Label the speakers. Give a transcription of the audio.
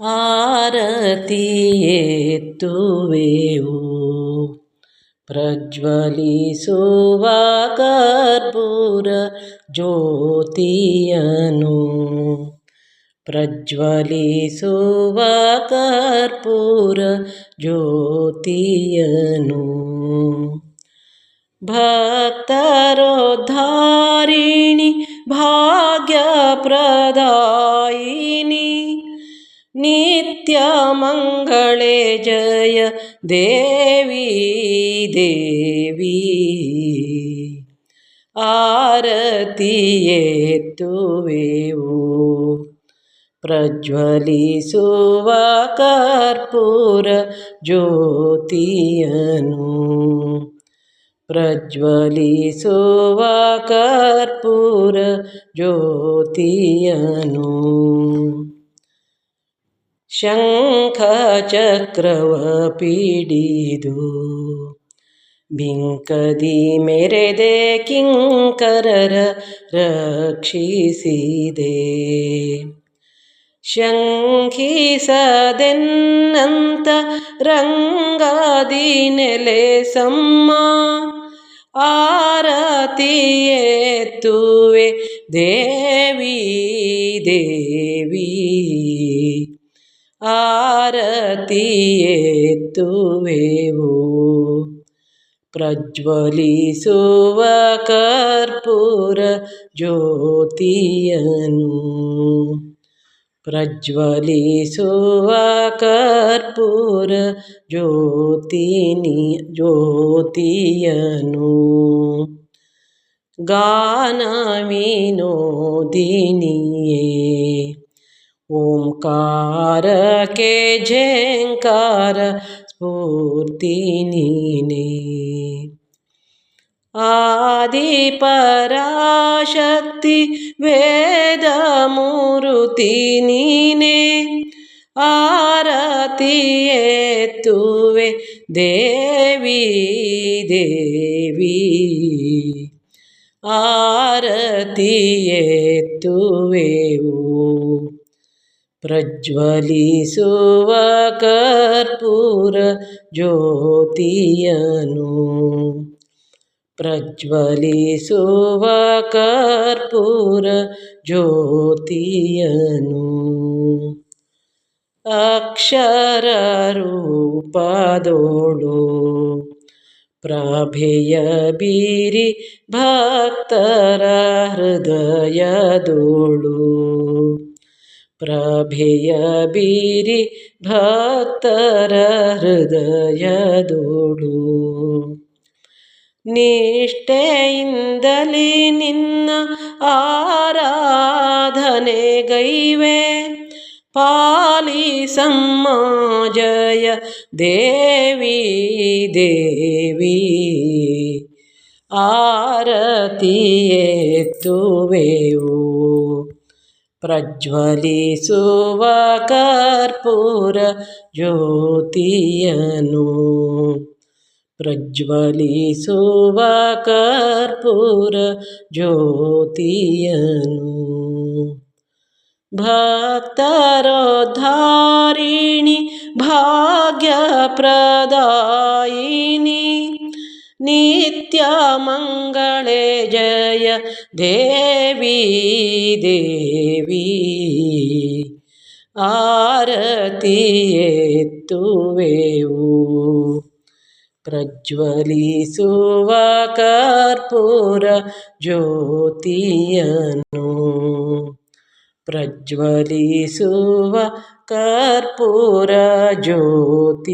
Speaker 1: ಆರತಿ ಎತ್ತುವೆವು ಪ್ರಜ್ವಲಿಸುವ ಕರ್ಪೂರ ಜ್ಯೋತಿಯನು ಪ್ರಜ್ವಲಿಸುವ ಕರ್ಪೂರ ಜ್ಯೋತಿಯನು ಭಕ್ತರೋದ್ಧಾರಿಣಿ ಭಾಗ್ಯಪ್ರದಾಯಿನಿ नित्य मङ्गले जय देवी देवी ಆರತಿಯೇತ್ತುವೆವು ಪ್ರಜ್ವಲಿಸುವ ಕರ್ಪೂರ ಜ್ಯೋತಿಯನು. ಪ್ರಜ್ವಲಿಸುವ ಕರ್ಪೂರ ಜ್ಯೋತಿಯನು. ಶಂಖಚಕ್ರವ ಪೀಡಿದು ಬಿಂಕದಿ ಮೆರೆದೆ ಕಿಂಕರರ ರಕ್ಷಿಸಿದೆ. ಶಂಖಿಸದೆನ್ನಂತ ರಂಗಾದಿ ನೆಲೆ ಸಮ್ಮ ಆರತಿ ಎತ್ತುವೆ ದೇವಿ ದೇವಿ. ಆರತಿ ಪ್ರಜ್ವಲಿಸುವ ಕರ್ಪೂರ ಜ್ಯೋತಿಯನು. ಪ್ರಜ್ವಲಿಸುವ ಕರ್ಪೂರ ಜ್ಯೋತಿನಿ ಜ್ಯೋತಿಯನು. ಗಾನ ವಿನೋದಿನಿಯೇ ಓಂಕಾರಕ್ಕೆ ಝೇಂಕಾರ ಸ್ಫೂರ್ತಿ ನೀನೆ ಆದಿಪರಾಶಕ್ತಿ ವೇದ ಮೂರುತಿ ನೀನೆ ಆರತಿ ಎತ್ತುವೆ ದೇವಿ ದೇವಿ ಆರತಿ ಎತ್ತುವೆವು ಪ್ರಜ್ವಲಿಸುವ ಕರ್ಪೂರ ಜ್ಯೋತಿಯನು. ಪ್ರಜ್ವಲಿಸುವ ಕರ್ಪೂರ ಜ್ಯೋತಿಯನು. ಅಕ್ಷರ ರೂಪದೋಳು ಪ್ರಭೆಯ ಬೀರಿ ಭಕ್ತರ ಹೃದಯದೋಳು. ಪ್ರಭೆಯ ಬೀರಿ ಭಕ್ತರ ಹೃದಯದೋಳು. ನಿಷ್ಠೆಯಿಂದಲೇ ನಿನ್ನ ಆರಾಧನೆಗೈವೆ. ಪಾಲಿಸಮ್ಮ ಜಯ ದೇವಿ ದೇವಿ ಆರತಿಯೇ ಎತ್ತುವೆವು. ಪ್ರಜ್ವಲಿಸುವ ಕರ್ಪೂರ ಜ್ಯೋತಿಯನು ಪ್ರಜ್ವಲಿಸುವ ಕರ್ಪೂರ ಜ್ಯೋತಿಯನು ಭಕ್ತರೋದ್ಧಾರಿಣಿ ಭಾಗ್ಯಪ್ರದಾಯಿನಿ ನಿತ್ಯ ಮಂಗಳೆ ಜಯ ದೇವಿ ದೇವಿ. ಆರತಿ ಆರತಿಯೇತ್ತುವೆವು ಪ್ರಜ್ವಲಿಸುವ ಕರ್ಪೂರ ಜ್ಯೋತಿಯನು. ಪ್ರಜ್ವಲಿಸುವ ಕರ್ಪೂರ ಜ್ಯೋತಿಯನು.